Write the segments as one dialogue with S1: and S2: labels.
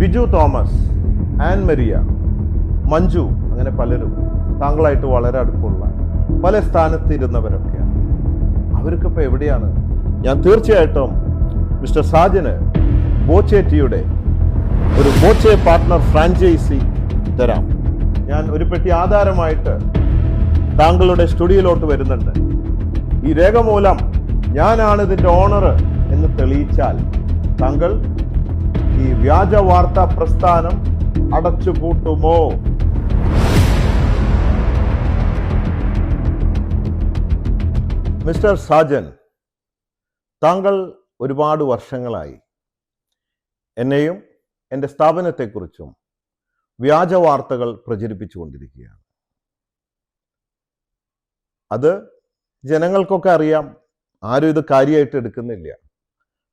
S1: Biju Thomas Ann Maria Manju അങ്ങനെ പലരും താങ്കളായിട്ട് വളരെ അടുപ്പമുള്ള പല സ്ഥാനത്ത് ഇരുന്നവരൊക്കെയാണ് അവർക്കിപ്പോൾ എവിടെയാണ്? ഞാൻ തീർച്ചയായിട്ടും മിസ്റ്റർ സാജന് ബോച്ചേറ്റിയുടെ ഒരു ബോച്ചെ പാർട്ട്ണർ ഫ്രാഞ്ചൈസി തരാം. ഞാൻ ഒരു പെട്ടി ആധാരമായിട്ട് താങ്കളുടെ സ്റ്റുഡിയോയിലോട്ട് വരുന്നുണ്ട്. ഈ രേഖ മൂലം ഞാനാണ് ഇതിന്റെ ഓണർ എന്ന് തെളിയിച്ചാൽ താങ്കൾ ഈ വ്യാജ വാർത്താ പ്രസ്ഥാനം അടച്ചുപൂട്ടുമോ മിസ്റ്റർ സാജൻ താങ്കൾ ഒരുപാട് വർഷങ്ങളായി എന്നെയും എന്റെ സ്ഥാപനത്തെക്കുറിച്ചും വ്യാജ വാർത്തകൾ പ്രചരിപ്പിച്ചുകൊണ്ടിരിക്കുകയാണ്. അത് ജനങ്ങൾക്കൊക്കെ അറിയാം. ആരും ഇത് കാര്യമായിട്ട് എടുക്കുന്നില്ല.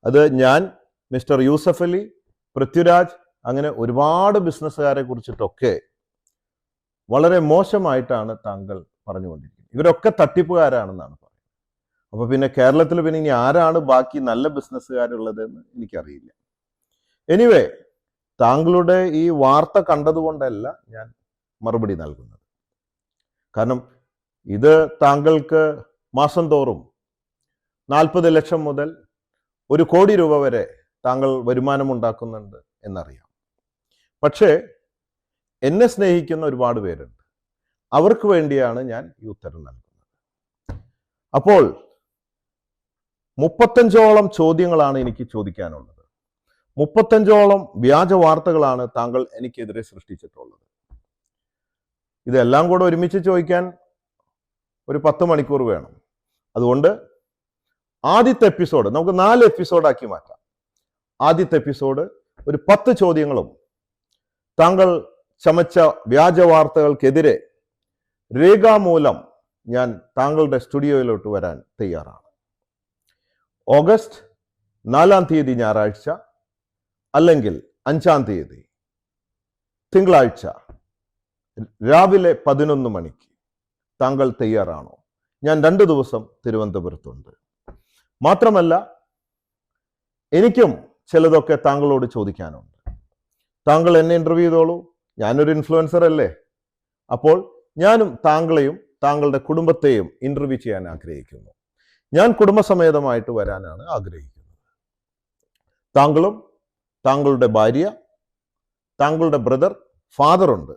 S1: അത് ഞാൻ മിസ്റ്റർ യൂസഫ് അലി പൃഥ്വിരാജ് അങ്ങനെ ഒരുപാട് ബിസിനസ്സുകാരെ കുറിച്ചിട്ടൊക്കെ വളരെ മോശമായിട്ടാണ് താങ്കൾ പറഞ്ഞുകൊണ്ടിരിക്കുന്നത്. ഇവരൊക്കെ തട്ടിപ്പുകാരാണെന്നാണ് പറയുന്നത്. അപ്പൊ പിന്നെ കേരളത്തിൽ പിന്നെ ഇനി ആരാണ് ബാക്കി നല്ല ബിസിനസ്സുകാരുള്ളതെന്ന് എനിക്കറിയില്ല. എനിവേ താങ്കളുടെ ഈ വാർത്ത കണ്ടതുകൊണ്ടല്ല ഞാൻ മറുപടി നൽകുന്നത്. കാരണം ഇത് താങ്കൾക്ക് മാസം തോറും നാൽപ്പത് ലക്ഷം മുതൽ ഒരു കോടി രൂപ വരെ താങ്കൾ വരുമാനമുണ്ടാക്കുന്നുണ്ട് എന്നറിയാം. പക്ഷേ എന്നെ സ്നേഹിക്കുന്ന ഒരുപാട് പേരുണ്ട്. അവർക്ക് വേണ്ടിയാണ് ഞാൻ ഈ ഉത്തരം നൽകുന്നത്. അപ്പോൾ മുപ്പത്തഞ്ചോളം ചോദ്യങ്ങളാണ് എനിക്ക് ചോദിക്കാനുള്ളത്. മുപ്പത്തഞ്ചോളം വ്യാജ വാർത്തകളാണ് താങ്കൾ എനിക്കെതിരെ സൃഷ്ടിച്ചിട്ടുള്ളത്. ഇതെല്ലാം കൂടെ ഒരുമിച്ച് ചോദിക്കാൻ ഒരു പത്ത് മണിക്കൂർ വേണം. അതുകൊണ്ട് ആദ്യത്തെ എപ്പിസോഡ് നമുക്ക് നാല് എപ്പിസോഡാക്കി മാറ്റാം. ആദ്യത്തെ എപ്പിസോഡ് ഒരു പത്ത് ചോദ്യങ്ങളും താങ്കൾ ചമച്ച വ്യാജ വാർത്തകൾക്കെതിരെ രേഖാമൂലം ഞാൻ താങ്കളുടെ സ്റ്റുഡിയോയിലോട്ട് വരാൻ തയ്യാറാണ്. ഓഗസ്റ്റ് നാലാം തീയതി ഞായറാഴ്ച അല്ലെങ്കിൽ അഞ്ചാം തീയതി തിങ്കളാഴ്ച രാവിലെ പതിനൊന്ന് മണിക്ക് താങ്കൾ തയ്യാറാണോ? ഞാൻ രണ്ട് ദിവസം തിരുവനന്തപുരത്തുണ്ട്. മാത്രമല്ല എനിക്കും ചിലതൊക്കെ താങ്കളോട് ചോദിക്കാനുണ്ട്. താങ്കൾ എന്നെ ഇന്റർവ്യൂ ചെയ്തോളൂ. ഞാനൊരു ഇൻഫ്ലുവൻസർ അല്ലേ? അപ്പോൾ ഞാനും താങ്കളെയും താങ്കളുടെ കുടുംബത്തെയും ഇന്റർവ്യൂ ചെയ്യാൻ ആഗ്രഹിക്കുന്നു. ഞാൻ കുടുംബസമേതമായിട്ട് വരാനാണ് ആഗ്രഹിക്കുന്നത്. താങ്കളും താങ്കളുടെ ഭാര്യ താങ്കളുടെ ബ്രദർ ഫാദറുണ്ട്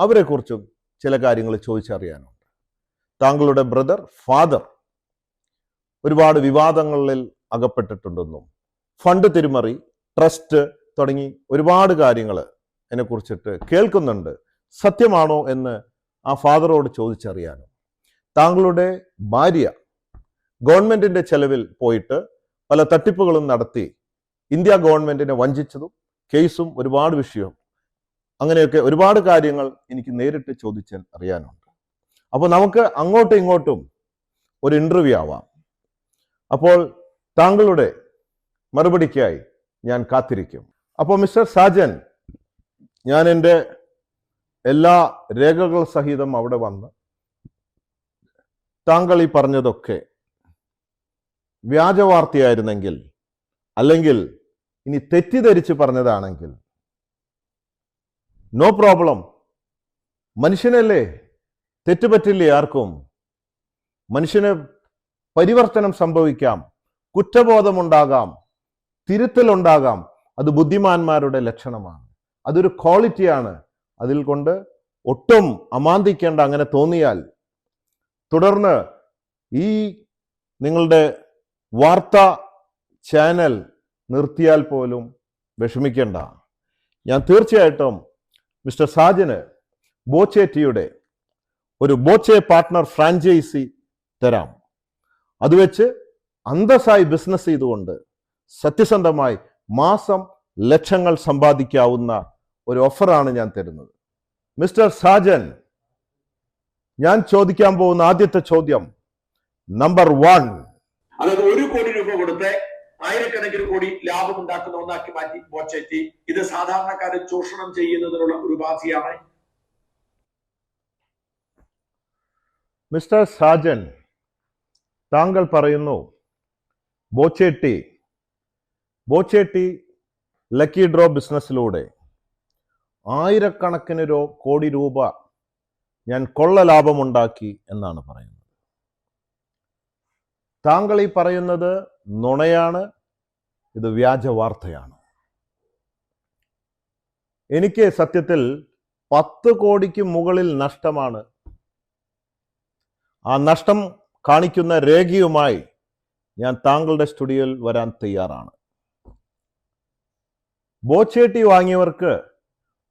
S1: അവരെക്കുറിച്ചും ചില കാര്യങ്ങൾ ചോദിച്ചറിയാനുണ്ട്. താങ്കളുടെ ബ്രദർ ഫാദർ ഒരുപാട് വിവാദങ്ങളിൽ അകപ്പെട്ടിട്ടുണ്ടെന്നും ഫണ്ട് തിരിമറി ട്രസ്റ്റ് തുടങ്ങി ഒരുപാട് കാര്യങ്ങൾ എന്നെക്കുറിച്ചിട്ട് കേൾക്കുന്നുണ്ട്. സത്യമാണോ എന്ന് ആ ഫാദറോട് ചോദിച്ചറിയാനും. താങ്കളുടെ ഭാര്യ ഗവൺമെന്റിന്റെ ചെലവിൽ പോയിട്ട് പല തട്ടിപ്പുകളും നടത്തി ഇന്ത്യ ഗവൺമെന്റിനെ വഞ്ചിച്ചതും കേസും ഒരുപാട് വിഷയവും അങ്ങനെയൊക്കെ ഒരുപാട് കാര്യങ്ങൾ എനിക്ക് നേരിട്ട് ചോദിച്ചാൽ അറിയാനുണ്ട്. അപ്പോൾ നമുക്ക് അങ്ങോട്ടും ഇങ്ങോട്ടും ഒരു ഇന്റർവ്യൂ ആവാം. അപ്പോൾ താങ്കളുടെ മറുപടിക്കായി ഞാൻ കാത്തിരിക്കും. അപ്പോൾ മിസ്റ്റർ സാജൻ ഞാൻ എന്റെ എല്ലാ രേഖകൾ സഹിതം അവിടെ വന്ന് താങ്കൾ ഈ പറഞ്ഞതൊക്കെ വ്യാജവാർത്തയായിരുന്നെങ്കിൽ അല്ലെങ്കിൽ ഇനി തെറ്റിദ്ധരിച്ച് പറഞ്ഞതാണെങ്കിൽ നോ പ്രോബ്ലം മനുഷ്യനല്ലേ? തെറ്റുപറ്റില്ലേ ആർക്കും? മനുഷ്യന് പരിവർത്തനം സംഭവിക്കാം കുറ്റബോധമുണ്ടാകാം. തിരുത്തലുണ്ടാകാം. അത് ബുദ്ധിമാന്മാരുടെ ലക്ഷണമാണ്. അതൊരു ക്വാളിറ്റിയാണ്. അതിൽ കൊണ്ട് ഒട്ടും അമാന്തിക്കേണ്ട അങ്ങനെ തോന്നിയാൽ തുടർന്ന് ഈ നിങ്ങളുടെ വാർത്ത ചാനൽ നിർത്തിയാൽ പോലും വിഷമിക്കേണ്ട. ഞാൻ തീർച്ചയായിട്ടും മിസ്റ്റർ സാജന് ബോച്ചേറ്റിയുടെ ഒരു ബോച്ചെ പാർട്ട്ണർ ഫ്രാഞ്ചൈസി തരാം. അത് വെച്ച് അന്തസ്സായി ബിസിനസ് ചെയ്തുകൊണ്ട് സത്യസന്ധമായി മാസം ലക്ഷങ്ങൾ സമ്പാദിക്കാവുന്ന ഒരു ഓഫറാണ് ഞാൻ തരുന്നത്. മിസ്റ്റർ സാജൻ ഞാൻ ചോദിക്കാൻ പോകുന്ന ആദ്യത്തെ ചോദ്യം നമ്പർ വൺ
S2: അതായത് ഒരു കോടി രൂപ കൊടുത്ത് ആയിരക്കണക്കിന് കോടി ലാഭം ഉണ്ടാക്കുന്ന ഒന്നാക്കി മാറ്റി ബോച്ചെറ്റി ഇത് സാധാരണക്കാരെ ചൂഷണം ചെയ്യുന്നതിനുള്ള ഒരു ബാധിയാണ്
S1: മിസ്റ്റർ സാജൻ താങ്കൾ പറയുന്നു ബോച്ചേട്ടി ബോച്ചേട്ടി ലക്കി ഡ്രോ ബിസിനസ്സിലൂടെ ആയിരക്കണക്കിന് രോ കോടി രൂപ ഞാൻ കൊള്ള ലാഭമുണ്ടാക്കി എന്നാണ് പറയുന്നത്. താങ്കൾ ഈ പറയുന്നത് നുണയാണ് ഇത് വ്യാജ വാർത്തയാണ്. എനിക്ക് സത്യത്തിൽ പത്ത് കോടിക്ക് മുകളിൽ നഷ്ടമാണ്. ആ നഷ്ടം കാണിക്കുന്ന രേഖയുമായി ഞാൻ താങ്കളുടെ സ്റ്റുഡിയോയിൽ വരാൻ തയ്യാറാണ്. ബോച്ചേട്ടി വാങ്ങിയവർക്ക്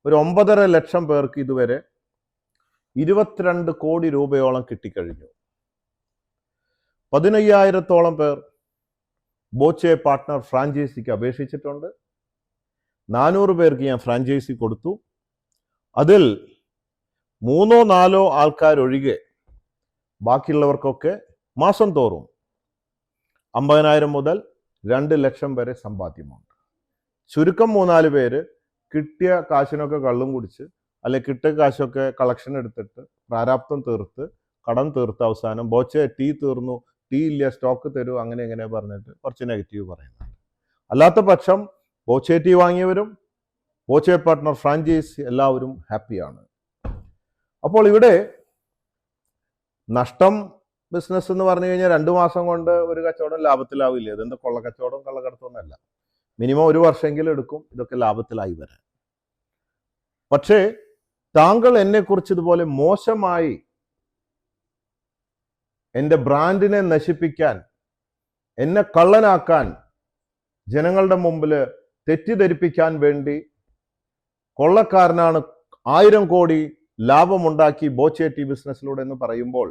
S1: ഒരു ഒമ്പതര ലക്ഷം പേർക്ക് ഇതുവരെ ഇരുപത്തിരണ്ട് കോടി രൂപയോളം കിട്ടിക്കഴിഞ്ഞു. പതിനയ്യായിരത്തോളം പേർ ബോച്ചെ പാർട്ട്ണർ ഫ്രാഞ്ചൈസിക്ക് അപേക്ഷിച്ചിട്ടുണ്ട്. നാനൂറ് പേർക്ക് ഞാൻ ഫ്രാഞ്ചൈസി കൊടുത്തു. അതിൽ മൂന്നോ നാലോ ആൾക്കാരൊഴികെ ബാക്കിയുള്ളവർക്കൊക്കെ മാസം തോറും അമ്പതിനായിരം മുതൽ രണ്ട് ലക്ഷം വരെ സമ്പാദ്യമുണ്ട് ചുരുക്കം മൂന്നാൽ പേര് കിട്ടിയ കാശിനൊക്കെ കള്ളും കുടിച്ച് അല്ലെ കിട്ടിയ കാശൊക്കെ കളക്ഷൻ എടുത്തിട്ട് പ്രാരാബ്ദം തീർത്ത് കടം തീർത്ത് അവസാനം ബോച്ചെ ടീ തീർന്നു ടീ ഇല്ല സ്റ്റോക്ക് തരൂ അങ്ങനെ എങ്ങനെ പറഞ്ഞിട്ട് കുറച്ച് നെഗറ്റീവ് പറയുന്നുണ്ട്. അല്ലാത്ത പക്ഷം ബോച്ചെ ടീ വാങ്ങിയവരും ബോച്ചെ പാർട്ട്ണർ ഫ്രാഞ്ചൈസ് എല്ലാവരും ഹാപ്പിയാണ് അപ്പോൾ ഇവിടെ നഷ്ടം ബിസിനസ് എന്ന് പറഞ്ഞു കഴിഞ്ഞാൽ രണ്ട് മാസം കൊണ്ട് ഒരു കച്ചവടം ലാഭത്തിലാവില്ല? ഇതെന്താ കൊള്ളക്കച്ചവടം കള്ളക്കടത്തൊന്നുമല്ല മിനിമം ഒരു വർഷമെങ്കിലും എടുക്കും ഇതൊക്കെ ലാഭത്തിലായി വരാൻ. പക്ഷേ താങ്കൾ എന്നെക്കുറിച്ച് ഇതുപോലെ മോശമായി എന്റെ ബ്രാൻഡിനെ നശിപ്പിക്കാൻ എന്നെ കള്ളനാക്കാൻ ജനങ്ങളുടെ മുമ്പിൽ തെറ്റിദ്ധരിപ്പിക്കാൻ വേണ്ടി കൊള്ളക്കാരനാണ് ആയിരം കോടി ലാഭമുണ്ടാക്കി ടി ബിസിനസ്സിലൂടെ എന്ന് പറയുമ്പോൾ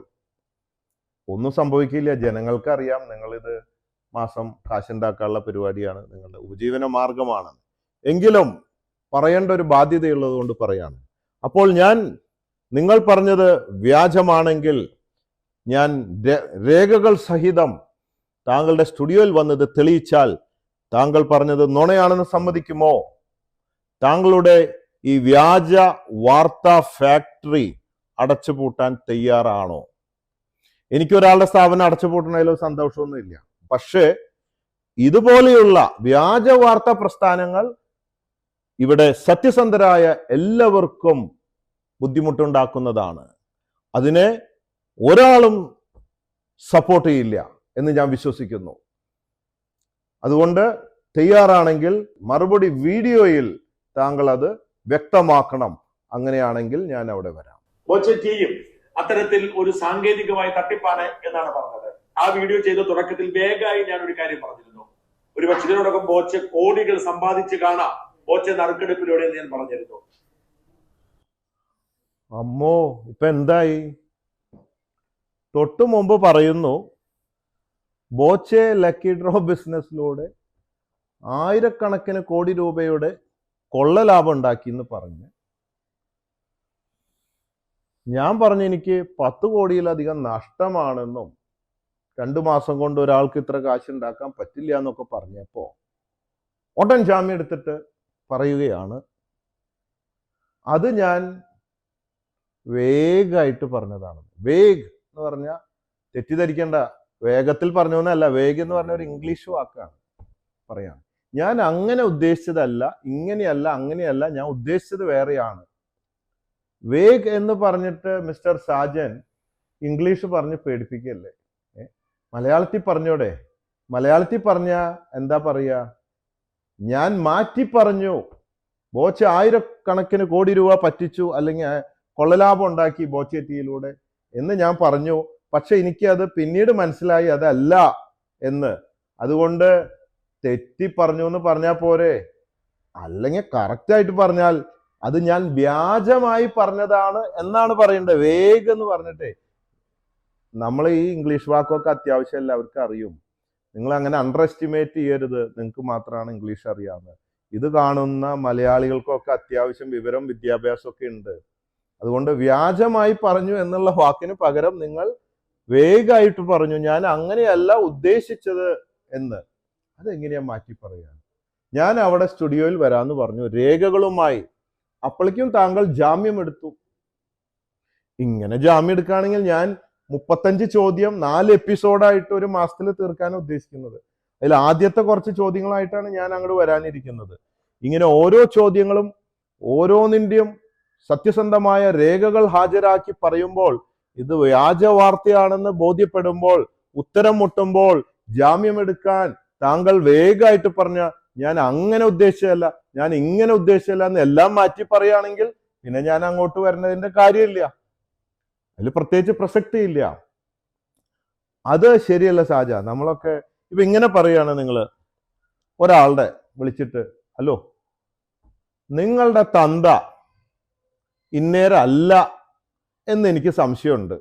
S1: ഒന്നും സംഭവിക്കില്ല. ജനങ്ങൾക്കറിയാം നിങ്ങളിത് മാസം കാശുണ്ടാക്കാനുള്ള പരിപാടിയാണ് നിങ്ങളുടെ ഉപജീവന മാർഗമാണ്. എങ്കിലും പറയേണ്ട ഒരു ബാധ്യതയുള്ളത് കൊണ്ട് പറയാണ്. അപ്പോൾ ഞാൻ നിങ്ങൾ പറഞ്ഞത് വ്യാജമാണെങ്കിൽ ഞാൻ രേഖകൾ സഹിതം താങ്കളുടെ സ്റ്റുഡിയോയിൽ വന്നത് തെളിയിച്ചാൽ താങ്കൾ പറഞ്ഞത് നുണയാണെന്ന് സമ്മതിക്കുമോ? താങ്കളുടെ ഈ വ്യാജ വാർത്താ ഫാക്ടറി അടച്ചുപൂട്ടാൻ തയ്യാറാണോ? എനിക്കൊരാളുടെ സ്ഥാപനം അടച്ചുപൂട്ടണതിലോ സന്തോഷമൊന്നുമില്ല. പക്ഷേ ഇതുപോലെയുള്ള വ്യാജ വാർത്താ പ്രസ്ഥാനങ്ങൾ ഇവിടെ സത്യസന്ധരായ എല്ലാവർക്കും ബുദ്ധിമുട്ടുണ്ടാക്കുന്നതാണ്. അതിനെ ഒരാളും സപ്പോർട്ട് ചെയ്യില്ല എന്ന് ഞാൻ വിശ്വസിക്കുന്നു. അതുകൊണ്ട് തയ്യാറാണെങ്കിൽ മറുപടി വീഡിയോയിൽ താങ്കൾ അത് വ്യക്തമാക്കണം. അങ്ങനെയാണെങ്കിൽ ഞാൻ അവിടെ വരാം.
S2: അത്തരത്തിൽ ഒരു സാങ്കേതികമായ തട്ടിപ്പാണ് എന്നാണ് പറഞ്ഞത്. ആ വീഡിയോ ചെയ്ത തുടക്കത്തിൽ വേഗമായി ഞാൻ ഒരു കാര്യം പറഞ്ഞിരുന്നു. ഒരു പക്ഷേ ഇതിനോടൊപ്പം കോടികൾ സമ്പാദിച്ച് കാണാം. ബോച്ചെ നറുക്കെടുപ്പിലൂടെ ഞാൻ പറഞ്ഞിരുന്നു.
S1: അമ്മോ ഇപ്പൊ എന്തായി? തൊട്ടു മുമ്പ് പറയുന്നു ബോച്ചെ ലക്കി ഡ്രോ ബിസിനസ്സിലൂടെ ആയിരക്കണക്കിന് കോടി രൂപയുടെ കൊള്ള ലാഭം ഉണ്ടാക്കി എന്ന് പറഞ്ഞ്. ഞാൻ പറഞ്ഞു എനിക്ക് പത്ത് കോടിയിലധികം നഷ്ടമാണെന്നും രണ്ടു മാസം കൊണ്ട് ഒരാൾക്ക് ഇത്ര കാശ് ഉണ്ടാക്കാൻ പറ്റില്ല എന്നൊക്കെ പറഞ്ഞപ്പോ ഉടൻ ജാമ്യം എടുത്തിട്ട് പറയുകയാണ്. അത് ഞാൻ വേഗമായിട്ട് പറഞ്ഞതാണ്. വേഗ് എന്ന് പറഞ്ഞാൽ തെറ്റിദ്ധരിക്കേണ്ട. വേഗത്തിൽ പറഞ്ഞൊന്നല്ല വേഗ് എന്ന് പറഞ്ഞ ഒരു ഇംഗ്ലീഷ് വാക്കാണ് പറയാണ്. ഞാൻ അങ്ങനെ ഉദ്ദേശിച്ചതല്ല ഇങ്ങനെയല്ല അങ്ങനെയല്ല ഞാൻ ഉദ്ദേശിച്ചത് വേറെയാണ്. വേഗ് എന്ന് പറഞ്ഞിട്ട് മിസ്റ്റർ സാജൻ ഇംഗ്ലീഷ് പറഞ്ഞ് പേടിപ്പിക്കല്ലേ? മലയാളത്തിൽ പറഞ്ഞോടെ? മലയാളത്തിൽ പറഞ്ഞ എന്താ പറയാ? ഞാൻ മാറ്റി പറഞ്ഞു. ബോച്ച ആയിരക്കണക്കിന് കോടി രൂപ പറ്റിച്ചു. അല്ലെങ്കിൽ കൊള്ളലാഭം ഉണ്ടാക്കി ബോച്ചേറ്റിയിലൂടെ എന്ന് ഞാൻ പറഞ്ഞു. പക്ഷെ എനിക്ക് അത് പിന്നീട് മനസ്സിലായി അതല്ല എന്ന്. അതുകൊണ്ട് തെറ്റി പറഞ്ഞു എന്ന് പറഞ്ഞാൽ പോരെ? അല്ലെങ്കിൽ കറക്റ്റായിട്ട് പറഞ്ഞാൽ അത് ഞാൻ വ്യാജമായി പറഞ്ഞതാണ് എന്നാണ് പറയേണ്ടത്. വേഗം എന്ന് പറഞ്ഞിട്ടേ. നമ്മൾ ഈ ഇംഗ്ലീഷ് വാക്കൊക്കെ അത്യാവശ്യം എല്ലാവർക്കും അറിയും. നിങ്ങൾ അങ്ങനെ അണ്ടർ എസ്റ്റിമേറ്റ് ചെയ്യരുത്. നിങ്ങൾക്ക് മാത്രമാണ് ഇംഗ്ലീഷ് അറിയാവുന്നത്. ഇത് കാണുന്ന മലയാളികൾക്കൊക്കെ അത്യാവശ്യം വിവരം വിദ്യാഭ്യാസമൊക്കെ ഉണ്ട്. അതുകൊണ്ട് വ്യാജമായി പറഞ്ഞു എന്നുള്ള വാക്കിന് പകരം നിങ്ങൾ വേഗമായിട്ട് പറഞ്ഞു ഞാൻ അങ്ങനെയല്ല ഉദ്ദേശിച്ചത് എന്ന്. അതെങ്ങനെയാ മാറ്റി പറയാൻ? ഞാൻ അവിടെ സ്റ്റുഡിയോയിൽ വരാന്ന് പറഞ്ഞു. രേഖകളുമായി. അപ്പോഴേക്കും താങ്കൾ ജാമ്യം എടുത്തു. ഇങ്ങനെ ജാമ്യം എടുക്കുകയാണെങ്കിൽ ഞാൻ മുപ്പത്തഞ്ച് ചോദ്യം നാല് എപ്പിസോഡായിട്ട് ഒരു മാസത്തിൽ തീർക്കാൻ ഉദ്ദേശിക്കുന്നത്. അതിൽ ആദ്യത്തെ കുറച്ച് ചോദ്യങ്ങളായിട്ടാണ് ഞാൻ അങ്ങോട്ട് വരാനിരിക്കുന്നത്. ഇങ്ങനെ ഓരോ ചോദ്യങ്ങളും ഓരോന്നിന്റെയും സത്യസന്ധമായ രേഖകൾ ഹാജരാക്കി പറയുമ്പോൾ ഇത് വ്യാജ വാർത്തയാണെന്ന് ബോധ്യപ്പെടുമ്പോൾ ഉത്തരം മുട്ടുമ്പോൾ ജാമ്യമെടുക്കാൻ താങ്കൾ വേഗമായിട്ട് പറഞ്ഞ ഞാൻ അങ്ങനെ ഉദ്ദേശിച്ചതല്ല ഞാൻ ഇങ്ങനെ ഉദ്ദേശിച്ചല്ല എന്ന് എല്ലാം മാറ്റി പറയുകയാണെങ്കിൽ പിന്നെ ഞാൻ അങ്ങോട്ട് വരുന്നതിന്റെ കാര്യമില്ല. അതിൽ പ്രത്യേകിച്ച് പ്രസക്തി ഇല്ല. അത് ശരിയല്ല ഷാജ. നമ്മളൊക്കെ ഇപ്പൊ ഇങ്ങനെ പറയുകയാണ് നിങ്ങൾ ഒരാളുടെ വിളിച്ചിട്ട് ഹലോ നിങ്ങളുടെ തന്ത ഇന്നേരല്ല എന്ന് എനിക്ക് സംശയമുണ്ട്.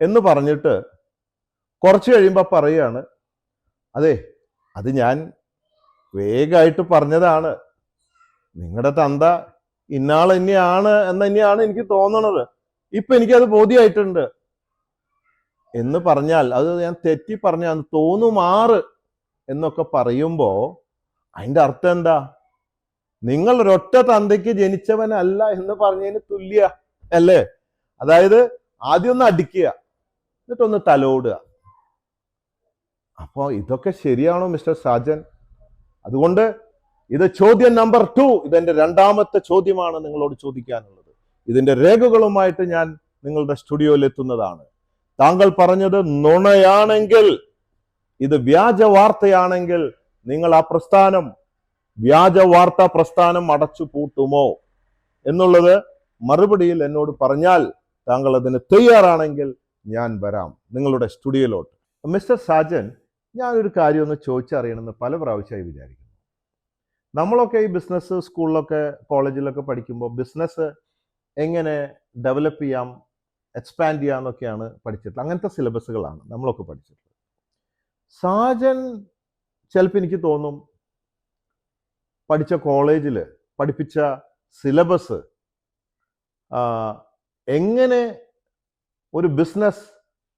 S1: എന്ന് പറഞ്ഞിട്ട് കുറച്ച് കഴിയുമ്പോൾ പറയുകയാണ് അതെ അത് ഞാൻ വേഗമായിട്ട് പറഞ്ഞതാണ്. നിങ്ങളുടെ തന്ത ഇന്നാൾ തന്നെയാണ് എന്ന് തന്നെയാണ് എനിക്ക് തോന്നണത്. ഇപ്പൊ എനിക്കത് ബോധ്യമായിട്ടുണ്ട് എന്ന് പറഞ്ഞാൽ അത് ഞാൻ തെറ്റി പറഞ്ഞാൽ തോന്നുമാറ് എന്നൊക്കെ പറയുമ്പോ അതിന്റെ അർത്ഥം എന്താ? നിങ്ങൾ ഒരൊറ്റ തന്തയ്ക്ക് ജനിച്ചവനല്ല എന്ന് പറഞ്ഞതിന് തുല്യ അല്ലേ? അതായത് ആദ്യം ഒന്ന് അടിക്കുക എന്നിട്ടൊന്ന് തലോടുക. അപ്പോ ഇതൊക്കെ ശരിയാണോ മിസ്റ്റർ സാജൻ? അതുകൊണ്ട് ഇത് ചോദ്യം നമ്പർ ടു ഇതെന്റെ രണ്ടാമത്തെ ചോദ്യമാണ് നിങ്ങളോട് ചോദിക്കാനുള്ളത്. ഇതിന്റെ രേഖകളുമായിട്ട് ഞാൻ നിങ്ങളുടെ സ്റ്റുഡിയോയിൽ എത്തുന്നതാണ് താങ്കൾ പറഞ്ഞത് നുണയാണെങ്കിൽ ഇത് വ്യാജ വാർത്തയാണെങ്കിൽ നിങ്ങൾ ആ പ്രസ്ഥാനം വ്യാജ വാർത്താ പ്രസ്ഥാനം അടച്ചു പൂട്ടുമോ? എന്നുള്ളത് മറുപടിയിൽ എന്നോട് പറഞ്ഞാൽ താങ്കൾ അതിന് തയ്യാറാണെങ്കിൽ ഞാൻ വരാം നിങ്ങളുടെ സ്റ്റുഡിയോയിലോട്ട്. മിസ്റ്റർ സാജൻ ഞാനൊരു കാര്യം ഒന്ന് ചോദിച്ചറിയണമെന്ന് പല പ്രാവശ്യമായി വിചാരിക്കുന്നു. നമ്മളൊക്കെ ഈ ബിസിനസ് സ്കൂളിലൊക്കെ കോളേജിലൊക്കെ പഠിക്കുമ്പോൾ ബിസിനസ് എങ്ങനെ ഡെവലപ്പ് ചെയ്യാം എക്സ്പാൻഡ് ചെയ്യാം എന്നൊക്കെയാണ് പഠിച്ചിട്ടുള്ളത്. അങ്ങനത്തെ സിലബസുകളാണ് നമ്മളൊക്കെ പഠിച്ചിട്ടുള്ളത്. സാജൻ ചിലപ്പോൾ എനിക്ക് തോന്നും പഠിച്ച കോളേജിൽ പഠിപ്പിച്ച സിലബസ് എങ്ങനെ ഒരു ബിസിനസ്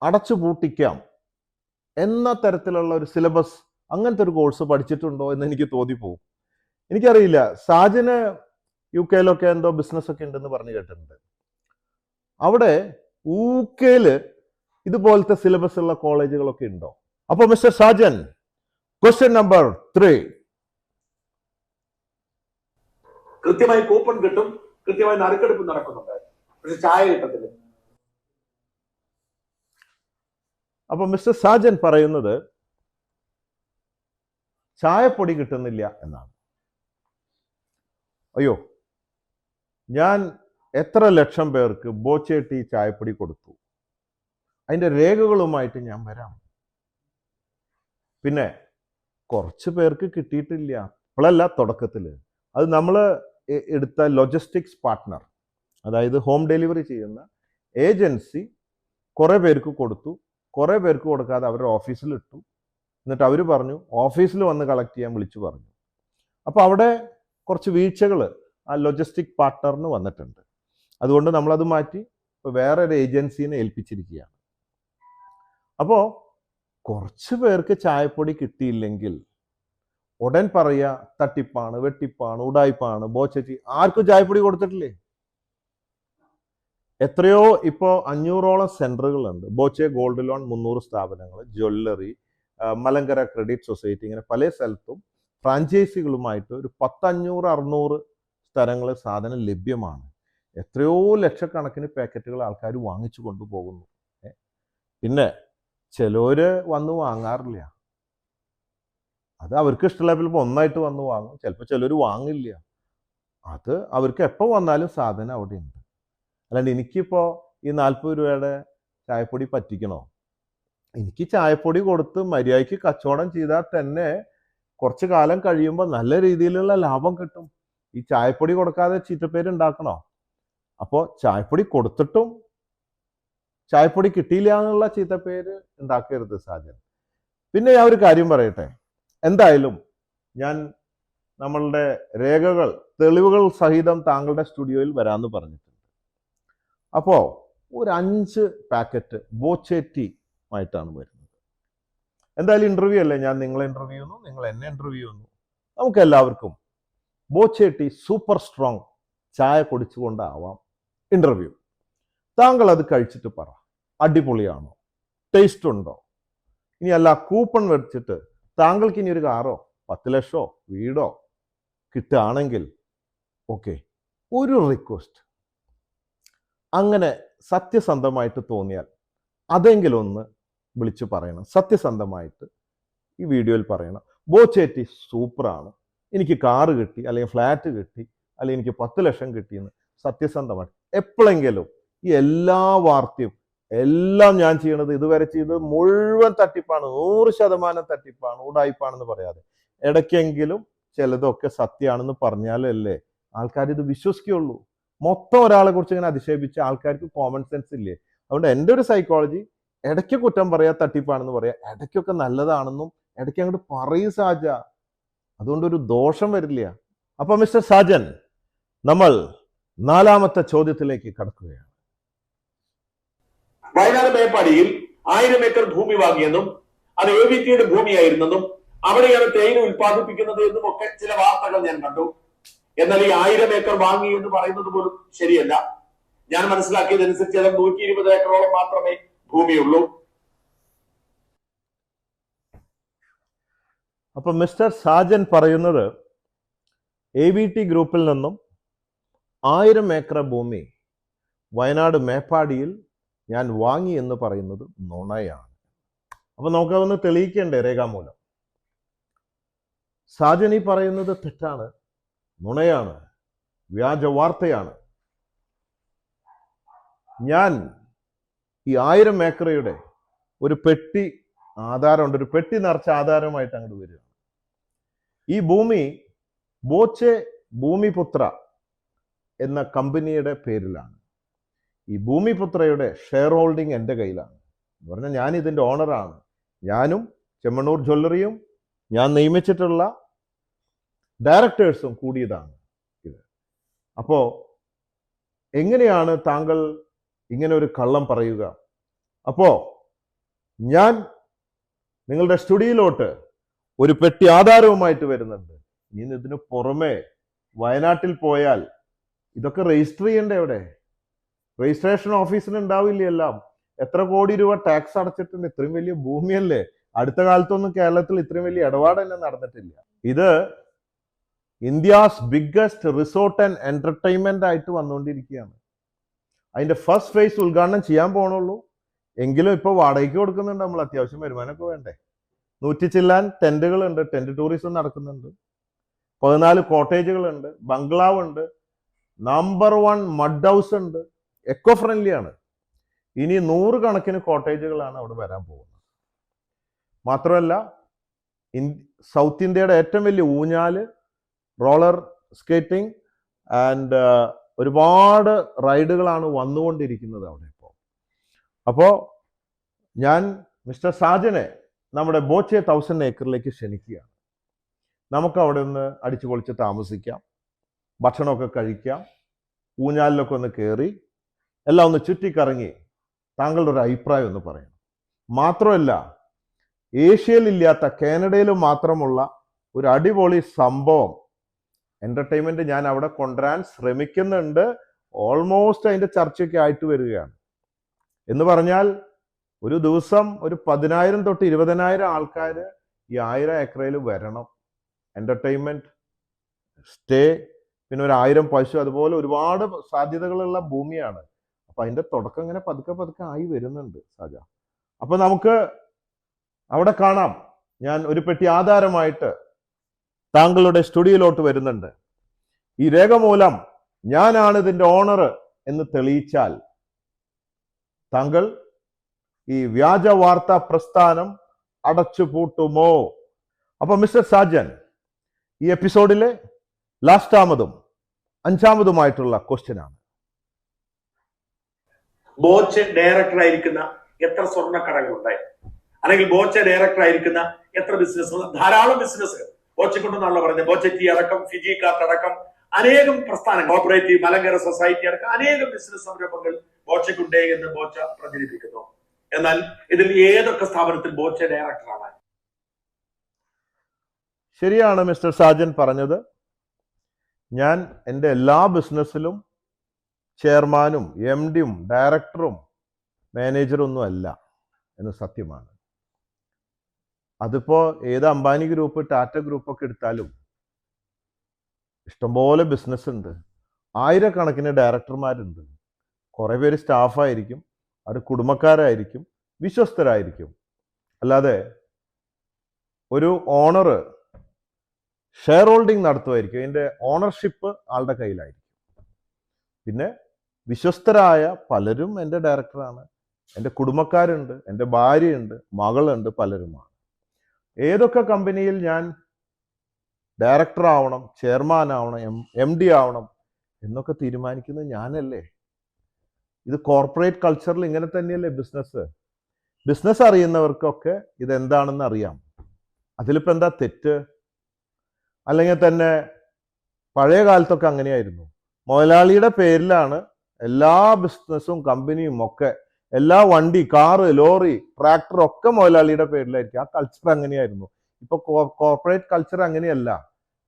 S1: അടച്ചു പൂട്ടിക്കാം എന്ന തരത്തിലുള്ള ഒരു സിലബസ് അങ്ങനത്തെ ഒരു കോഴ്സ് പഠിച്ചിട്ടുണ്ടോ എന്ന് എനിക്ക് തോന്നിപ്പോവും എനിക്കറിയില്ല. സാജന് യു കെയിലൊക്കെ എന്തോ ബിസിനസ് ഒക്കെ ഉണ്ടെന്ന് പറഞ്ഞു കേട്ടിട്ടുണ്ട്. അവിടെ യു കെയിൽ ഇതുപോലത്തെ സിലബസ് ഉള്ള കോളേജുകളൊക്കെ ഉണ്ടോ? അപ്പോൾ mister Sajan question number three
S2: കൃത്യമായി കൂപ്പൺ കിട്ടും കൃത്യമായി നറുക്കെടുപ്പ് നടക്കുന്നുണ്ട്. പക്ഷെ ചായ കിട്ടത്തില്ല.
S1: അപ്പൊ മിസ്റ്റർ സാജൻ പറയുന്നത് ചായപ്പൊടി കിട്ടുന്നില്ല എന്നാണ്. അയ്യോ ഞാൻ എത്ര ലക്ഷം പേർക്ക് ബോച്ചേട്ടി ചായപ്പൊടി കൊടുത്തു? അതിന്റെ രേഖകളുമായിട്ട് ഞാൻ വരാം. പിന്നെ കുറച്ച് പേർക്ക് കിട്ടിയിട്ടില്ല. ഇപ്പോഴല്ല തുടക്കത്തിൽ അത് നമ്മൾ എടുത്ത ലോജിസ്റ്റിക്സ് പാർട്ട്ണർ അതായത് ഹോം ഡെലിവറി ചെയ്യുന്ന ഏജൻസി കുറേ പേർക്ക് കൊടുത്തു. കുറേ പേർക്ക് കൊടുക്കാതെ അവരുടെ ഓഫീസിൽ ഇട്ടു എന്നിട്ട് അവർ പറഞ്ഞു ഓഫീസിൽ വന്ന് കളക്ട് ചെയ്യാൻ വിളിച്ചു പറഞ്ഞു. അപ്പോൾ അവിടെ കുറച്ച് വീഴ്ചകൾ ആ ലോജിസ്റ്റിക് പാർട്ട്ണറിന് വന്നിട്ടുണ്ട്. അതുകൊണ്ട് നമ്മളത് മാറ്റി ഇപ്പോൾ വേറെ ഒരു ഏജൻസീനെ ഏൽപ്പിച്ചിരിക്കുകയാണ്. അപ്പോൾ കുറച്ച് പേർക്ക് ചായപ്പൊടി കിട്ടിയില്ലെങ്കിൽ ഉടൻ പറയുക തട്ടിപ്പാണ് വെട്ടിപ്പാണ് ഉടായ്പാണ് ബോച്ചറ്റി ആർക്കും ചായപ്പൊടി കൊടുത്തിട്ടില്ലേ? എത്രയോ ഇപ്പോൾ അഞ്ഞൂറോളം സെന്ററുകളുണ്ട് ബോച്ചെ ഗോൾഡ് ലോൺ മുന്നൂറ് സ്ഥാപനങ്ങൾ ജ്വല്ലറി മലങ്കര ക്രെഡിറ്റ് സൊസൈറ്റി ഇങ്ങനെ പല സ്ഥലത്തും ഫ്രാഞ്ചൈസികളുമായിട്ട് ഒരു പത്തഞ്ഞൂറ് അറുന്നൂറ് സ്ഥലങ്ങളിൽ സാധനം ലഭ്യമാണ്. എത്രയോ ലക്ഷക്കണക്കിന് പാക്കറ്റുകൾ ആൾക്കാർ വാങ്ങിച്ചു കൊണ്ടുപോകുന്നു. പിന്നെ ചിലര് വന്ന് വാങ്ങാറില്ല. അത് അവർക്ക് ഇഷ്ടമുള്ള ചിലപ്പോൾ ഒന്നായിട്ട് വന്ന് വാങ്ങും. ചിലപ്പോൾ ചിലർ വാങ്ങില്ല. അത് അവർക്ക് എപ്പോൾ വന്നാലും സാധനം അവിടെ ഉണ്ട് അല്ലാണ്ട് എനിക്കിപ്പോൾ ഈ നാൽപ്പത് രൂപയുടെ ചായപ്പൊടി പറ്റിക്കണോ? എനിക്ക് ചായപ്പൊടി കൊടുത്ത് മര്യാദയ്ക്ക് കച്ചവടം ചെയ്താൽ തന്നെ കുറച്ച് കാലം കഴിയുമ്പോൾ നല്ല രീതിയിലുള്ള ലാഭം കിട്ടും. ഈ ചായപ്പൊടി കൊടുക്കാതെ ചീത്തപ്പേര് ഉണ്ടാക്കണോ? അപ്പോൾ ചായപ്പൊടി കൊടുത്തിട്ടും ചായപ്പൊടി കിട്ടിയില്ല എന്നുള്ള ചീത്തപ്പേര് ഉണ്ടാക്കരുത് സാജൻ. പിന്നെ ഞാൻ ഒരു കാര്യം പറയട്ടെ. എന്തായാലും ഞാൻ നമ്മളുടെ രേഖകൾ തെളിവുകൾ സഹിതം താങ്കളുടെ സ്റ്റുഡിയോയിൽ വരാമെന്ന് പറഞ്ഞിട്ടുണ്ട്. അപ്പോൾ ഒരു അഞ്ച് പാക്കറ്റ് ബോച്ചേറ്റി ആയിട്ടാണ് വരുന്നത്. എന്തായാലും ഇന്റർവ്യൂ അല്ലേ? ഞാൻ നിങ്ങളെ ഇന്റർവ്യൂ ചെയ്യുന്നു നിങ്ങൾ എന്നെ ഇന്റർവ്യൂ ചെയ്യുന്നു. നമുക്ക് എല്ലാവർക്കും ബോച്ചേട്ടി സൂപ്പർ സ്ട്രോങ് ചായ കുടിച്ചുകൊണ്ടാവാം ഇന്റർവ്യൂ താങ്കൾ അത് കഴിച്ചിട്ട് പറ. അടിപൊളിയാണോ? ടേസ്റ്റ് ഉണ്ടോ? ഇനി അല്ല കൂപ്പൺ വെച്ചിട്ട് താങ്കൾക്ക് ഇനി ഒരു കാറോ പത്ത് ലക്ഷമോ വീടോ കിട്ടുകയാണെങ്കിൽ ഓക്കെ ഒരു റിക്വസ്റ്റ് അങ്ങനെ സത്യസന്ധമായിട്ട് തോന്നിയാൽ അതെങ്കിലും ഒന്ന് വിളിച്ചു പറയണം. സത്യസന്ധമായിട്ട് ഈ വീഡിയോയിൽ പറയണം. ബോച്ചേറ്റി സൂപ്പറാണ് എനിക്ക് കാറ് കിട്ടി അല്ലെങ്കിൽ ഫ്ലാറ്റ് കിട്ടി അല്ലെങ്കിൽ എനിക്ക് പത്ത് ലക്ഷം കിട്ടിയെന്ന് സത്യസന്ധമാണ്. എപ്പോഴെങ്കിലും ഈ എല്ലാ വാർത്തയും എല്ലാം ഞാൻ ചെയ്യണത് ഇതുവരെ ചെയ്തത് മുഴുവൻ തട്ടിപ്പാണ് നൂറ് ശതമാനം തട്ടിപ്പാണ് ഉടായ്പാണെന്ന് പറയാതെ. ഇടയ്ക്കെങ്കിലും ചിലതൊക്കെ സത്യമാണെന്ന് പറഞ്ഞാലല്ലേ ആൾക്കാർ ഇത് വിശ്വസിക്കുകയുള്ളൂ. മൊത്തം ഒരാളെ കുറിച്ച് ഇങ്ങനെ അധിക്ഷേപിച്ച ആൾക്കാർക്ക് കോമൺ സെൻസ് ഇല്ലേ? അതുകൊണ്ട് എന്റെ ഒരു സൈക്കോളജി ഇടയ്ക്ക് കുറ്റം പറയാ തട്ടിപ്പാണെന്ന് പറയാ ഇടയ്ക്കൊക്കെ നല്ലതാണെന്നും ഇടയ്ക്ക് അങ്ങോട്ട് പറയൂ സാജ. അതുകൊണ്ട് ഒരു ദോഷം വരില്ല. അപ്പൊ മിസ്റ്റർ സാജൻ നമ്മൾ നാലാമത്തെ ചോദ്യത്തിലേക്ക് കടക്കുകയാണ്.
S2: വയനാട് മേപ്പാടിയിൽ ആയിരം ഏക്കർ ഭൂമി വാങ്ങിയെന്നും അത് എ വി ടിയുടെ ഭൂമിയായിരുന്നെന്നും അവിടെയാണ് തേയില ഉൽപ്പാദിപ്പിക്കുന്നത് എന്നും ഒക്കെ ചില വാർത്തകൾ ഞാൻ കണ്ടു. എന്നാൽ ഈ ആയിരം ഏക്കർ വാങ്ങി എന്ന് പറയുന്നത് പോലും ശരിയല്ല. ഞാൻ മനസ്സിലാക്കിയതനുസരിച്ച് അത് നൂറ്റി ഇരുപത് ഏക്കറോളം മാത്രമേ ഭൂമിയുള്ളൂ.
S1: അപ്പൊ മിസ്റ്റർ സാജൻ പറയുന്നത് എ വി ടി ഗ്രൂപ്പിൽ നിന്നും ആയിരം ഏക്കർ ഭൂമി വയനാട് മേപ്പാടിയിൽ ഞാൻ വാങ്ങി എന്ന് പറയുന്നത് നുണയാണ്. അപ്പൊ നമുക്കതൊന്ന് തെളിയിക്കണ്ടേ രേഖാമൂലം? സാജൻ ഈ പറയുന്നത് തെറ്റാണ് നുണയാണ് വ്യാജ വാർത്തയാണ്. ഞാൻ ഈ ആയിരം ഏക്കറയുടെ ഒരു പെട്ടി ആധാരമുണ്ട്. ഒരു പെട്ടി നിറച്ച ആധാരമായിട്ട് അങ്ങോട്ട് വരികയാണ് ഈ ഭൂമി ബോച്ചെ ഭൂമിപുത്ര എന്ന കമ്പനിയുടെ പേരിലാണ്. ഈ ഭൂമിപുത്രയുടെ ഷെയർ ഹോൾഡിംഗ് എന്റെ കയ്യിലാണ്. എന്ന് പറഞ്ഞാൽ ഞാൻ ഇതിന്റെ ഓണറാണ്. ഞാനും ചെമ്മണൂർ ജ്വല്ലറിയും ഞാൻ നിയമിച്ചിട്ടുള്ള ഡയറക്ടേഴ്സും കൂടിയതാണ് ഇത്. അപ്പോൾ എങ്ങനെയാണ് താങ്കൾ ഇങ്ങനെ ഒരു കള്ളം പറയുക? അപ്പോൾ ഞാൻ നിങ്ങളുടെ സ്റ്റുഡിയോയിലോട്ട് ഒരു പെട്ടി ആധാരവുമായിട്ട് വരുന്നുണ്ട്. ഇനി ഇതിന് പുറമെ വയനാട്ടിൽ പോയാൽ ഇതൊക്കെ രജിസ്റ്റർ ചെയ്യണ്ടേ അവിടെ? രജിസ്ട്രേഷൻ ഓഫീസിന് ഉണ്ടാവില്ല എല്ലാം? എത്ര കോടി രൂപ ടാക്സ് അടച്ചിട്ടുണ്ട്. ഇത്രയും വലിയ ഭൂമിയല്ലേ? അടുത്ത കാലത്തൊന്നും കേരളത്തിൽ ഇത്രയും വലിയ ഇടപാട് തന്നെ നടന്നിട്ടില്ല. ഇത് India's biggest resort and entertainment ആയിട്ട് വന്നുകൊണ്ടിരിക്കുകയാണ്. അതിന്റെ ഫസ്റ്റ് ഫേസ് ഉദ്ഘാടനം ചെയ്യാൻ പോണുള്ളൂ. എങ്കിലും ഇപ്പോൾ വാടകയ്ക്ക് കൊടുക്കുന്നുണ്ട് നമ്മൾ. അത്യാവശ്യം വരുമാനമൊക്കെ വേണ്ടേ? നൂറ്റി ചില്ലാൻ ടെന്റുകളുണ്ട്. ടെന്റ് ടൂറിസം നടക്കുന്നുണ്ട്. പതിനാല് കോട്ടേജുകളുണ്ട്. ബംഗ്ലാവ് ഉണ്ട് നമ്പർ വൺ മഡ് ഹൗസ് ഉണ്ട്. എക്കോ ഫ്രണ്ട്ലി ആണ് ഇനി നൂറുകണക്കിന് കോട്ടേജുകളാണ് അവിടെ വരാൻ പോകുന്നത്. മാത്രമല്ല സൗത്ത് ഇന്ത്യയുടെ ഏറ്റവും വലിയ ഊഞ്ഞാൽ റോളർ സ്കേറ്റിംഗ് ആൻഡ് ഒരുപാട് റൈഡുകളാണ് വന്നുകൊണ്ടിരിക്കുന്നത് അവിടെ. അപ്പോൾ ഞാൻ മിസ്റ്റർ സാജനെ നമ്മുടെ ബോച്ചെ തൗസൻഡ് ഏക്കറിലേക്ക് ക്ഷണിക്കുകയാണ്. നമുക്ക് അവിടെ ഒന്ന് അടിച്ചു പൊളിച്ച് താമസിക്കാം. ഭക്ഷണമൊക്കെ കഴിക്കാം. ഊഞ്ഞാലിലൊക്കെ ഒന്ന് കയറി എല്ലാം ഒന്ന് ചുറ്റിക്കറങ്ങി താങ്കളുടെ ഒരു അഭിപ്രായം ഒന്ന് പറയണം. മാത്രമല്ല ഏഷ്യയിലില്ലാത്ത കാനഡയിൽ മാത്രമുള്ള ഒരു അടിപൊളി സംഭവം എന്റർടൈൻമെന്റ് ഞാൻ അവിടെ കൊണ്ടുവരാൻ ശ്രമിക്കുന്നുണ്ട്. ഓൾമോസ്റ്റ് അതിന്റെ ചർച്ചയൊക്കെ ആയിട്ട് വരികയാണ്. എന്ന് പറഞ്ഞാൽ ഒരു ദിവസം ഒരു പതിനായിരം തൊട്ട് ഇരുപതിനായിരം ആൾക്കാർ ഈ ആയിരം ഏക്കറയിൽ വരണം. എന്റർടൈൻമെന്റ് സ്റ്റേ പിന്നെ ഒരു ആയിരം പശു അതുപോലെ ഒരുപാട് സാധ്യതകളുള്ള ഭൂമിയാണ്. അപ്പൊ അതിന്റെ തുടക്കം ഇങ്ങനെ പതുക്കെ പതുക്കെ ആയി വരുന്നുണ്ട് സാജ. അപ്പൊ നമുക്ക് അവിടെ കാണാം. ഞാൻ ഒരു പെട്ടി ആധാരമായിട്ട് താങ്കളുടെ സ്റ്റുഡിയോയിലോട്ട് വരുന്നുണ്ട്. ഈ രേഖ മൂലം ഞാനാണ് ഇതിന്റെ ഓണർ എന്ന് തെളിയിച്ചാൽ താങ്കൾ ഈ വ്യാജ വാർത്താ പ്രസ്ഥാനം അടച്ചു പൂട്ടുമോ അപ്പൊ മിസ്റ്റർ സാജൻ ഈ എപ്പിസോഡിലെ ലാസ്റ്റാമതും അഞ്ചാമതുമായിട്ടുള്ള ക്വസ്റ്റ്യനാണ്.
S2: ബോച്ച് ഡയറക്ടർ ആയിരിക്കുന്ന എത്ര സ്വർണക്കടകളുണ്ടായി? അല്ലെങ്കിൽ ബോച്ച ഡയറക്ടർ ആയിരിക്കുന്ന എത്ര ബിസിനസ് ധാരാളം ബിസിനസ് ബോച്ചക്കൊണ്ടെന്നാണല്ലോ പറഞ്ഞത്. ബോച്ച ടി അടക്കം ഫിജി കാർട്ട് അടക്കം അനേകം പ്രസ്ഥാനങ്ങൾ കോപ്പറേറ്റീവ് മലങ്കര സൊസൈറ്റി അടക്കം അനേകം ബിസിനസ് സംരംഭങ്ങൾ ബോച്ചക്കുണ്ട് എന്ന് ബോച്ച പ്രചരിപ്പിക്കുന്നു എന്നാൽ ഇതിൽ ഏതൊക്കെ സ്ഥാപനത്തിൽ ബോച്ച ഡയറക്ടറാണ്?
S1: ശരിയാണ് മിസ്റ്റർ സാജൻ പറഞ്ഞത്. ഞാൻ എന്റെ എല്ലാ ബിസിനസ്സിലും ചെയർമാനും എം ഡിയും ഡയറക്ടറും മാനേജറും ഒന്നും അല്ല എന്ന് സത്യമാണ്. അതിപ്പോൾ ഏത് അംബാനി ഗ്രൂപ്പ് ടാറ്റ ഗ്രൂപ്പൊക്കെ എടുത്താലും ഇഷ്ടംപോലെ ബിസിനസ് ഉണ്ട് ആയിരക്കണക്കിന് ഡയറക്ടർമാരുണ്ട്. കുറേ പേര് സ്റ്റാഫായിരിക്കും അവർ കുടുംബക്കാരായിരിക്കും വിശ്വസ്തരായിരിക്കും. അല്ലാതെ ഒരു ഓണർ ഷെയർ ഹോൾഡിംഗ് നടത്തുമായിരിക്കും അതിന്റെ ഓണർഷിപ്പ് ആളുടെ കയ്യിലായിരിക്കും. പിന്നെ വിശ്വസ്തരായ പലരും എന്റെ ഡയറക്ടറാണ് എന്റെ കുടുംബക്കാരുണ്ട് എന്റെ ഭാര്യയുണ്ട് മകളുണ്ട് പലരുമാണ്. ഏതൊക്കെ കമ്പനിയിൽ ഞാൻ ഡയറക്ടർ ആവണം ചെയർമാൻ ആവണം എം എം ഡി ആവണം എന്നൊക്കെ തീരുമാനിക്കുന്നത് ഞാനല്ലേ? ഇത് കോർപ്പറേറ്റ് കൾച്ചറിൽ ഇങ്ങനെ തന്നെയല്ലേ ബിസിനസ് ബിസിനസ് അറിയുന്നവർക്കൊക്കെ ഇതെന്താണെന്ന് അറിയാം. അതിലിപ്പോൾ എന്താ തെറ്റ്? അല്ലെങ്കിൽ തന്നെ പഴയ കാലത്തൊക്കെ അങ്ങനെയായിരുന്നു. മുതലാളിയുടെ പേരിലാണ് എല്ലാ ബിസിനസ്സും കമ്പനിയും ഒക്കെ എല്ലാ വണ്ടി കാറ് ലോറി ട്രാക്ടർ ഒക്കെ മുതലാളിയുടെ പേരിലായിരിക്കും. ആ കൾച്ചർ അങ്ങനെയായിരുന്നു. ഇപ്പൊ കോർപ്പറേറ്റ് കൾച്ചർ അങ്ങനെയല്ല.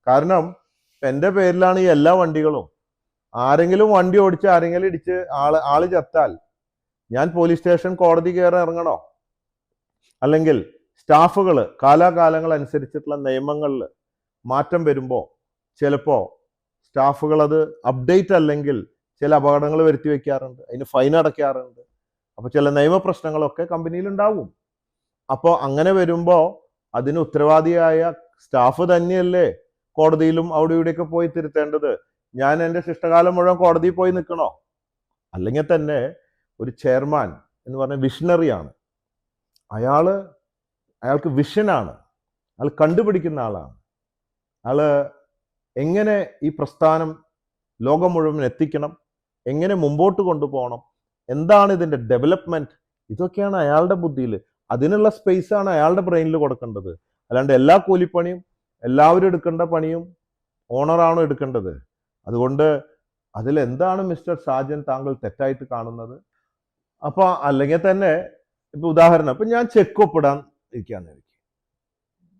S1: കാരണം എന്റെ പേരിലാണ് ഈ എല്ലാ വണ്ടികളും ആരെങ്കിലും വണ്ടി ഓടിച്ച് ആരെങ്കിലും ഇടിച്ച് ആൾ ആൾ ചത്താൽ ഞാൻ പോലീസ് സ്റ്റേഷൻ കോടതി കയറി ഇറങ്ങണോ? അല്ലെങ്കിൽ സ്റ്റാഫുകൾ കാലാകാലങ്ങൾ അനുസരിച്ചിട്ടുള്ള നിയമങ്ങളിൽ മാറ്റം വരുമ്പോൾ ചിലപ്പോൾ സ്റ്റാഫുകൾ അത് അപ്ഡേറ്റ് അല്ലെങ്കിൽ ചില അപകടങ്ങൾ വരുത്തി വെക്കാറുണ്ട് അതിന് ഫൈൻ അടയ്ക്കാറുണ്ട്. അപ്പോൾ ചില നിയമപ്രശ്നങ്ങളൊക്കെ കമ്പനിയിൽ ഉണ്ടാവും. അപ്പോൾ അങ്ങനെ വരുമ്പോൾ അതിന് ഉത്തരവാദിയായ സ്റ്റാഫ് തന്നെയല്ലേ കോടതിയിലും അവിടെ ഇവിടെയൊക്കെ പോയി തിരുത്തേണ്ടത്? ഞാൻ എന്റെ ശിഷ്ടകാലം മുഴുവൻ കോടതിയിൽ പോയി നിൽക്കണോ? അല്ലെങ്കിൽ തന്നെ ഒരു ചെയർമാൻ എന്ന് പറഞ്ഞ വിഷണറിയാണ് അയാൾ അയാൾക്ക് വിഷനാണ് അയാൾ കണ്ടുപിടിക്കുന്ന ആളാണ്. അയാൾ എങ്ങനെ ഈ പ്രസ്ഥാനം ലോകം മുഴുവൻ എത്തിക്കണം? എങ്ങനെ മുമ്പോട്ട് കൊണ്ടുപോകണം? എന്താണ് ഇതിന്റെ ഡെവലപ്മെന്റ് ഇതൊക്കെയാണ് അയാളുടെ ബുദ്ധിയിൽ. അതിനുള്ള സ്പേസ് ആണ് അയാളുടെ ബ്രെയിനിൽ കൊടുക്കേണ്ടത്. അല്ലാണ്ട് എല്ലാ കൂലിപ്പണിയും എല്ലാവരും എടുക്കേണ്ട പണിയും ഓണറാണോ എടുക്കേണ്ടത്? അതുകൊണ്ട് അതിൽ എന്താണ് മിസ്റ്റർ സാജൻ താങ്കൾ തെറ്റായിട്ട് കാണുന്നത്? അപ്പോൾ അല്ലെങ്കിൽ തന്നെ ഇപ്പൊ ഉദാഹരണം ഇപ്പൊ ഞാൻ ചെക്ക് ഒപ്പിടാൻ ഇരിക്കുകയാണ് എനിക്ക്.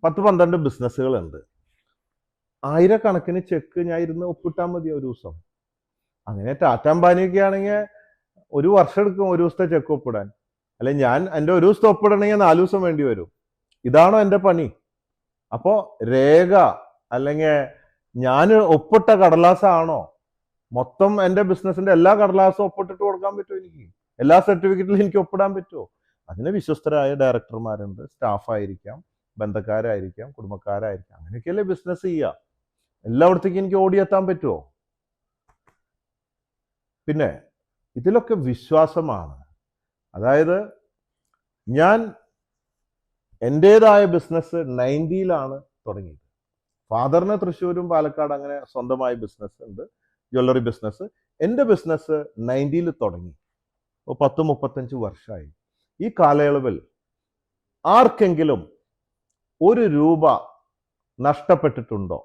S1: പത്ത് പന്ത്രണ്ട് ബിസിനസ്സുകളുണ്ട്. ആയിരക്കണക്കിന് ചെക്ക് ഞാൻ ഇരുന്ന് ഒപ്പിട്ടാൽ മതി ഒരു ദിവസം? അങ്ങനെ ടാറ്റ അംബാനിയൊക്കെ ആണെങ്കിൽ ഒരു വർഷം എടുക്കും ഒരു ദിവസത്തെ ചെക്ക് ഒപ്പിടാൻ. അല്ലെ ഞാൻ എന്റെ ഒരു ദിവസത്തെ ഒപ്പിടണമെങ്കിൽ നാല് ദിവസം വേണ്ടി വരും. ഇതാണോ എന്റെ പണി? അപ്പോൾ രേഖ അല്ലെങ്കിൽ ഞാൻ ഒപ്പിട്ട കടലാസാണോ? മൊത്തം എന്റെ ബിസിനസിന്റെ എല്ലാ കടലാസും ഒപ്പിട്ടിട്ട് കൊടുക്കാൻ പറ്റുമോ എനിക്ക്? എല്ലാ സർട്ടിഫിക്കറ്റിലും എനിക്ക് ഒപ്പിടാൻ പറ്റുമോ? അതിന് വിശ്വസ്തരായ ഡയറക്ടർമാരുണ്ട്. സ്റ്റാഫായിരിക്കാം ബന്ധക്കാരായിരിക്കാം കുടുംബക്കാരായിരിക്കാം. അങ്ങനെയൊക്കെയല്ലേ ബിസിനസ് ചെയ്യുക. എല്ലായിടത്തേക്കും എനിക്ക് ഓടിയെത്താൻ പറ്റുമോ? പിന്നെ ഇതിലൊക്കെ വിശ്വാസമാണ്. അതായത് ഞാൻ എന്റേതായ ബിസിനസ് നയന്റിയിലാണ് തുടങ്ങിയത്. ഫാദറിന് തൃശ്ശൂരും പാലക്കാട് അങ്ങനെ സ്വന്തമായ ബിസിനസ് ഉണ്ട് ജ്വല്ലറി ബിസിനസ് എന്റെ ബിസിനസ് നയന്റിയിൽ തുടങ്ങി. ഇപ്പോൾ പത്ത് മുപ്പത്തഞ്ച് വർഷമായി ഈ കാലയളവിൽ ആർക്കെങ്കിലും ഒരു രൂപ നഷ്ടപ്പെട്ടിട്ടുണ്ടോ?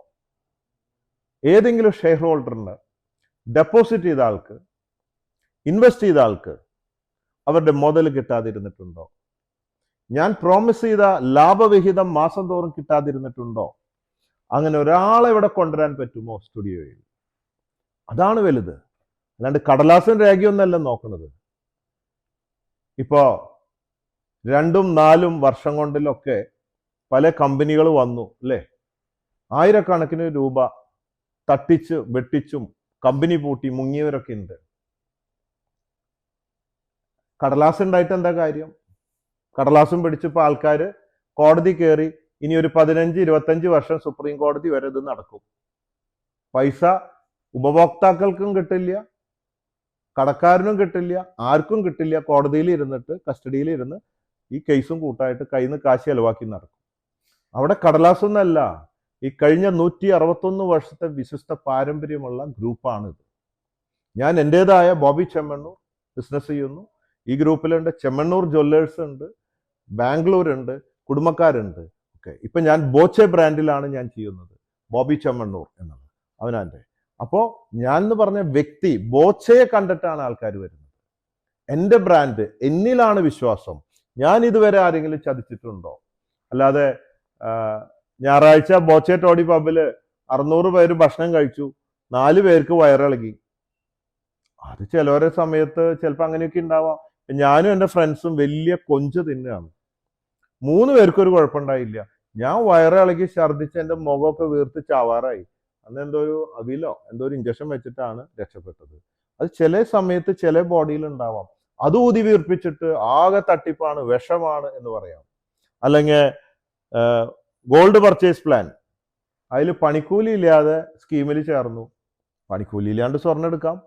S1: ഏതെങ്കിലും ഷെയർ ഹോൾഡറിന് ഡെപ്പോസിറ്റ് ചെയ്ത ആൾക്ക് ഇൻവെസ്റ്റ് ചെയ്ത ആൾക്ക് അവരുടെ മുതൽ കിട്ടാതിരുന്നിട്ടുണ്ടോ? ഞാൻ പ്രോമിസ് ചെയ്ത ലാഭവിഹിതം മാസം തോറും കിട്ടാതിരുന്നിട്ടുണ്ടോ? അങ്ങനെ ഒരാളെ ഇവിടെ കൊണ്ടുവരാൻ പറ്റുമോ സ്റ്റുഡിയോയിൽ? അതാണ് വലുത്. അല്ലാണ്ട് കടലാസും രേഖയൊന്നല്ല നോക്കുന്നത് ഇപ്പോ രണ്ടും നാലും വർഷം കൊണ്ടിലൊക്കെ പല കമ്പനികൾ വന്നു അല്ലേ? ആയിരക്കണക്കിന് രൂപ തട്ടിച്ച് വെട്ടിച്ചും കമ്പനി പൂട്ടി മുങ്ങിയവരൊക്കെ ഉണ്ട്. കടലാസ് ഉണ്ടായിട്ട് എന്താ കാര്യം? കടലാസും പിടിച്ചപ്പോൾ ആൾക്കാർ കോടതി കയറി ഇനി ഒരു പതിനഞ്ച് ഇരുപത്തഞ്ച് വർഷം സുപ്രീം കോടതി വരെ ഇത് നടക്കും. പൈസ ഉപഭോക്താക്കൾക്കും കിട്ടില്ല കടക്കാരനും കിട്ടില്ല ആർക്കും കിട്ടില്ല കോടതിയിൽ ഇരുന്നിട്ട് കസ്റ്റഡിയിൽ ഇരുന്ന് ഈ കേസും കൂട്ടായിട്ട് കയ്യിൽ നിന്ന് കാശ് ചെലവാക്കി നടക്കും. അവിടെ കടലാസൊന്നല്ല ഈ കഴിഞ്ഞ നൂറ്റി അറുപത്തൊന്ന് വർഷത്തെ വിശിഷ്ട പാരമ്പര്യമുള്ള ഗ്രൂപ്പാണിത്. ഞാൻ എന്റെതായ ബോബി ചെമ്മണ്ണൂർ ബിസിനസ് ചെയ്യുന്നു. ഈ ഗ്രൂപ്പിലുണ്ട് ചെമ്മണ്ണൂർ ജ്വല്ലേഴ്സ് ഉണ്ട് ബാംഗ്ലൂർ ഉണ്ട് കുടുംബക്കാരുണ്ട്. ഓക്കെ ഇപ്പൊ ഞാൻ ബോച്ചെ ബ്രാൻഡിലാണ് ഞാൻ ചെയ്യുന്നത്. ബോബി ചമ്മണ്ണൂർ എന്നാണ് അവനാന്റെ അപ്പോൾ ഞാൻ എന്ന് പറഞ്ഞ വ്യക്തി ബോച്ചയെ കണ്ടിട്ടാണ് ആൾക്കാർ വരുന്നത്. എന്റെ ബ്രാൻഡ് എന്നിലാണ് വിശ്വാസം. ഞാൻ ഇതുവരെ ആരെങ്കിലും ചതിച്ചിട്ടുണ്ടോ? അല്ലാതെ ഞായറാഴ്ച ബോച്ചെ ടോഡി പബ്ബിൽ അറുന്നൂറ് പേര് ഭക്ഷണം കഴിച്ചു. നാല് പേർക്ക് വയറിളകി. അത് ചിലവരെ സമയത്ത് ചിലപ്പോൾ അങ്ങനെയൊക്കെ ഉണ്ടാവാം. ഞാനും എന്റെ ഫ്രണ്ട്സും വലിയ കൊഞ്ച് തിന്നുകയാണ് മൂന്ന് പേർക്കും ഒരു കുഴപ്പമുണ്ടായില്ല. ഞാൻ വയറിളകി ഛർദ്ദിച്ച് എന്റെ മുഖമൊക്കെ വീർത്ത് ചാവാറായി. അന്ന് എന്തോ ഒരു അവിലോ എന്തോ ഒരു ഇഞ്ചക്ഷൻ വെച്ചിട്ടാണ് രക്ഷപ്പെട്ടത്. അത് ചില സമയത്ത് ചില ബോഡിയിൽ ഉണ്ടാവാം. അത് ഊതി വീർപ്പിച്ചിട്ട് ആകെ തട്ടിപ്പാണ് വിഷമാണ് എന്ന് പറയാം. അല്ലെങ്കിൽ ഗോൾഡ് പർച്ചേസ് പ്ലാൻ അതിൽ പണിക്കൂലി ഇല്ലാതെ സ്കീമിൽ ചേർന്നു. പണിക്കൂലി ഇല്ലാണ്ട് സ്വർണം എടുക്കാം.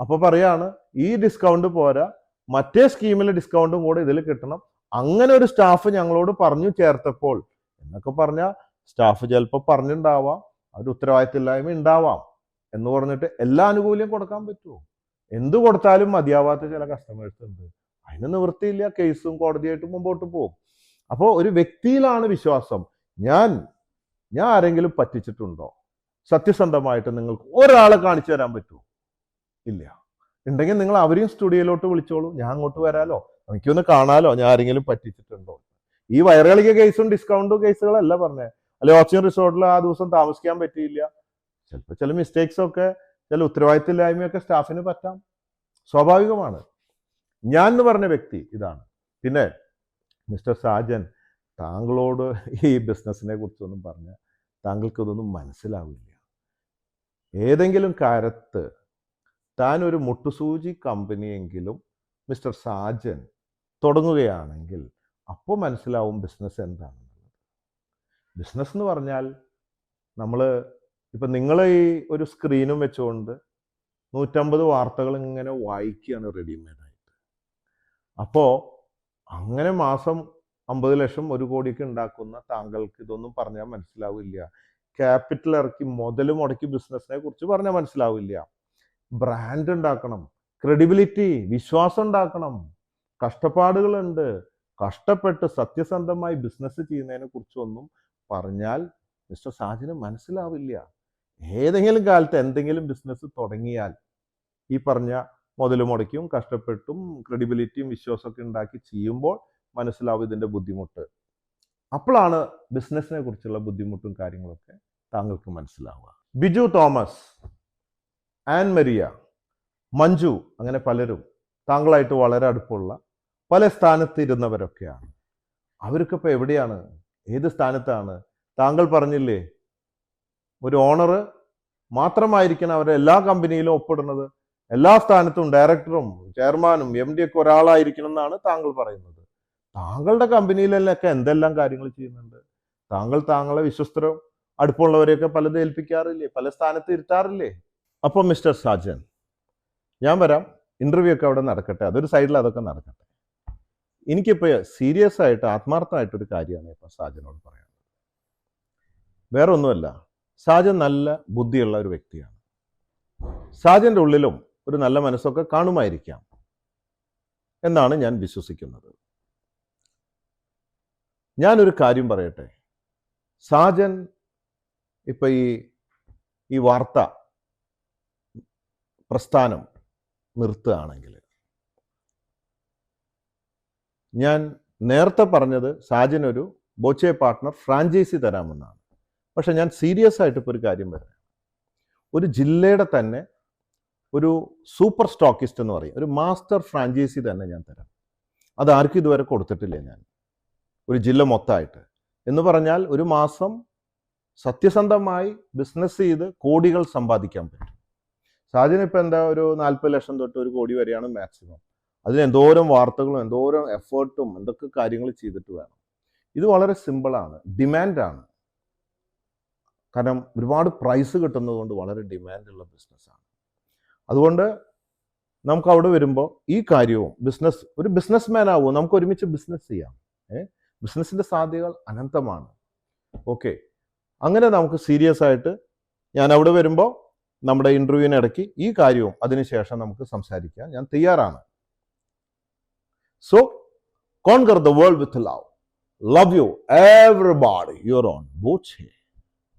S1: അപ്പോൾ പറയാണ് ഈ ഡിസ്കൗണ്ട് പോരാ. മറ്റേ സ്കീമിലെ ഡിസ്കൗണ്ടും കൂടെ ഇതിൽ കിട്ടണം. അങ്ങനെ ഒരു സ്റ്റാഫ് ഞങ്ങളോട് പറഞ്ഞു ചേർത്തപ്പോൾ എന്നൊക്കെ പറഞ്ഞാൽ സ്റ്റാഫ് ചിലപ്പോൾ പറഞ്ഞിട്ടുണ്ടാവാം ഒരു ഉത്തരവാദിത്തമില്ലായ്മ ഉണ്ടാവാം എന്ന് പറഞ്ഞിട്ട് എല്ലാ ആനുകൂല്യം കൊടുക്കാൻ പറ്റുമോ എന്ത് കൊടുത്താലും മതിയാവാത്ത ചില കസ്റ്റമേഴ്സ് ഉണ്ട്. അതിന് നിവൃത്തിയില്ല കേസും കോടതിയായിട്ട് മുമ്പോട്ട് പോകും അപ്പോൾ ഒരു വ്യക്തിയിലാണ് വിശ്വാസം. ഞാൻ ഞാൻ ആരെങ്കിലും പറ്റിച്ചിട്ടുണ്ടോ? സത്യസന്ധമായിട്ട് നിങ്ങൾക്ക് ഒരാളെ കാണിച്ചു തരാൻ പറ്റുമോ ഇല്ല. ഉണ്ടെങ്കിൽ നിങ്ങൾ അവരെയും സ്റ്റുഡിയോയിലോട്ട് വിളിച്ചോളൂ. ഞാൻ അങ്ങോട്ട് വരാലോ. എനിക്കൊന്ന് കാണാലോ? ഞാൻ ആരെങ്കിലും പറ്റിച്ചിട്ടുണ്ടോ? ഈ വയറുകളിക്ക് കേസും ഡിസ്കൗണ്ടും കേസുകളല്ല പറഞ്ഞേ. അല്ലെ ഓക്സിജൻ റിസോർട്ടിൽ ആ ദിവസം താമസിക്കാൻ പറ്റിയില്ല. ചിലപ്പോൾ ചില മിസ്റ്റേക്സ് ഒക്കെ ചില ഉത്തരവാദിത്തമില്ലായ്മയൊക്കെ സ്റ്റാഫിന് പറ്റാം. സ്വാഭാവികമാണ്. ഞാൻ എന്ന് പറഞ്ഞ വ്യക്തി ഇതാണ്. പിന്നെ മിസ്റ്റർ സാജൻ താങ്കളോട് ഈ ബിസിനസ്സിനെ കുറിച്ചൊന്നും പറഞ്ഞ താങ്കൾക്ക് ഇതൊന്നും മനസ്സിലാവില്ല. ഏതെങ്കിലും കാലത്ത് താൻ ഒരു മുട്ടുസൂചി കമ്പനിയെങ്കിലും മിസ്റ്റർ സാജൻ തുടങ്ങുകയാണെങ്കിൽ അപ്പോൾ മനസ്സിലാവും ബിസിനസ് എന്താണെന്നുള്ളത്. ബിസിനസ് എന്ന് പറഞ്ഞാൽ നമ്മൾ ഇപ്പം നിങ്ങൾ ഈ ഒരു സ്ക്രീനും വെച്ചുകൊണ്ട് നൂറ്റമ്പത് വാർത്തകൾ ഇങ്ങനെ വായിക്കുകയാണ് റെഡിമെയ്ഡായിട്ട് അപ്പോൾ അങ്ങനെ മാസം അമ്പത് ലക്ഷം ഒരു കോടിയൊക്കെ ഉണ്ടാക്കുന്ന താങ്കൾക്ക് ഇതൊന്നും പറഞ്ഞാൽ മനസ്സിലാവില്ല. ക്യാപിറ്റൽ ഇറക്കി മുതൽ മുടക്കി ബിസിനസ്സിനെ കുറിച്ച് പറഞ്ഞാൽ മനസ്സിലാവില്ല. ബ്രാൻഡ് ഉണ്ടാക്കണം. ക്രെഡിബിലിറ്റി വിശ്വാസം ഉണ്ടാക്കണം. കഷ്ടപ്പാടുകളുണ്ട്. കഷ്ടപ്പെട്ട് സത്യസന്ധമായി ബിസിനസ് ചെയ്യുന്നതിനെ കുറിച്ചൊന്നും പറഞ്ഞാൽ മിസ്റ്റർ സാജിന് മനസ്സിലാവില്ല. ഏതെങ്കിലും കാലത്ത് എന്തെങ്കിലും ബിസിനസ് തുടങ്ങിയാൽ ഈ പറഞ്ഞ മുതൽ മുടക്കിയും കഷ്ടപ്പെട്ടും ക്രെഡിബിലിറ്റിയും വിശ്വാസമൊക്കെ ഉണ്ടാക്കി ചെയ്യുമ്പോൾ മനസ്സിലാവും ഇതിന്റെ ബുദ്ധിമുട്ട്. അപ്പോഴാണ് ബിസിനസ്സിനെ കുറിച്ചുള്ള ബുദ്ധിമുട്ടും കാര്യങ്ങളൊക്കെ താങ്കൾക്ക് മനസ്സിലാവുക. Biju Thomas an Maria Manju അങ്ങനെ പലരും താങ്കളായിട്ട് വളരെ അടുപ്പമുള്ള പല സ്ഥാനത്ത് ഇരുന്നവരൊക്കെയാണ് അവരൊക്കെ ഇപ്പോൾ എവിടെയാണ്? ഏത് സ്ഥാനത്താണ്? താങ്കൾ പറഞ്ഞില്ലേ ഒരു ഓണർ മാത്രമായിരിക്കണം അവരെ എല്ലാ കമ്പനിയിലും ഒപ്പിടുന്നത്. എല്ലാ സ്ഥാനത്തും ഡയറക്ടറും ചെയർമാനും എം ഡി ഒക്കെ ഒരാളായിരിക്കണം എന്നാണ് താങ്കൾ പറയുന്നത്. താങ്കളുടെ കമ്പനിയിലൊക്കെ എന്തെല്ലാം കാര്യങ്ങൾ ചെയ്യുന്നുണ്ട്? താങ്കൾ താങ്കളെ വിശ്വസ്തരും? അടുപ്പമുള്ളവരെയൊക്കെ പലത് ഏൽപ്പിക്കാറില്ലേ? പല സ്ഥാനത്ത് ഇരുത്താറില്ലേ? അപ്പം മിസ്റ്റർ സാജൻ ഞാൻ വരാം. ഇന്റർവ്യൂ ഒക്കെ അവിടെ നടക്കട്ടെ അതൊരു സൈഡിൽ അതൊക്കെ നടക്കട്ടെ. എനിക്കിപ്പോൾ സീരിയസ് ആയിട്ട് ആത്മാർത്ഥമായിട്ടൊരു കാര്യമാണ് ഇപ്പം സാജനോട് പറയാനുള്ളത്. വേറെ ഒന്നുമല്ല സാജൻ നല്ല ബുദ്ധിയുള്ള ഒരു വ്യക്തിയാണ്. സാജന്റെ ഉള്ളിലും ഒരു നല്ല മനസ്സൊക്കെ കാണുമായിരിക്കാം എന്നാണ് ഞാൻ വിശ്വസിക്കുന്നത്. ഞാനൊരു കാര്യം പറയട്ടെ സാജൻ ഇപ്പൊ ഈ ഈ വാർത്ത പ്രസ്ഥാനം നിർത്തുകയാണെങ്കിൽ. ഞാൻ നേരത്തെ പറഞ്ഞത് സാജൻ ഒരു ബോച്ചെ പാർട്ട്ണർ ഫ്രാഞ്ചൈസി തരാമെന്നാണ്. പക്ഷെ ഞാൻ സീരിയസ് ആയിട്ട് ഇപ്പോൾ ഒരു കാര്യം പറയാം. ഒരു ജില്ലയുടെ തന്നെ ഒരു സൂപ്പർ സ്റ്റോക്കിസ്റ്റ് എന്ന് പറയും. ഒരു മാസ്റ്റർ ഫ്രാഞ്ചൈസി തന്നെ ഞാൻ തരാം. അത് ആർക്കും ഇതുവരെ കൊടുത്തിട്ടില്ല ഞാൻ. ഒരു ജില്ല മൊത്തമായിട്ട്. എന്ന് പറഞ്ഞാൽ ഒരു മാസം സത്യസന്ധമായി ബിസിനസ് ചെയ്ത് കോടികൾ സമ്പാദിക്കാൻ പറ്റും. സാജന് ഇപ്പം എന്താ ഒരു നാൽപ്പത് ലക്ഷം തൊട്ട് ഒരു കോടി വരെയാണ് മാക്സിമം അതിന് എന്തോരം വാർത്തകളും എന്തോരം എഫേർട്ടും എന്തൊക്കെ കാര്യങ്ങൾ ചെയ്തിട്ട് വേണം. ഇത് വളരെ സിമ്പിളാണ് ഡിമാൻഡാണ് കാരണം ഒരുപാട് പ്രൈസ് കിട്ടുന്നത് കൊണ്ട് വളരെ ഡിമാൻഡുള്ള ബിസിനസ്സാണ് അതുകൊണ്ട് നമുക്ക് അവിടെ വരുമ്പോൾ ഈ കാര്യവും ബിസിനസ് ഒരു ബിസിനസ് മാൻ ആവുമോ നമുക്ക് ഒരുമിച്ച് ബിസിനസ് ചെയ്യാം. ഏഹ് ബിസിനസ്സിന്റെ സാധ്യതകൾ അനന്തമാണ്. ഓക്കെ അങ്ങനെ നമുക്ക് സീരിയസ് ആയിട്ട് ഞാൻ അവിടെ വരുമ്പോൾ നമ്മുടെ ഇന്റർവ്യൂവിനിടയ്ക്ക് ഈ കാര്യവും അതിനുശേഷം നമുക്ക് സംസാരിക്കാം. ഞാൻ തയ്യാറാണ്. So conquer the world with love love you everybody your own Boche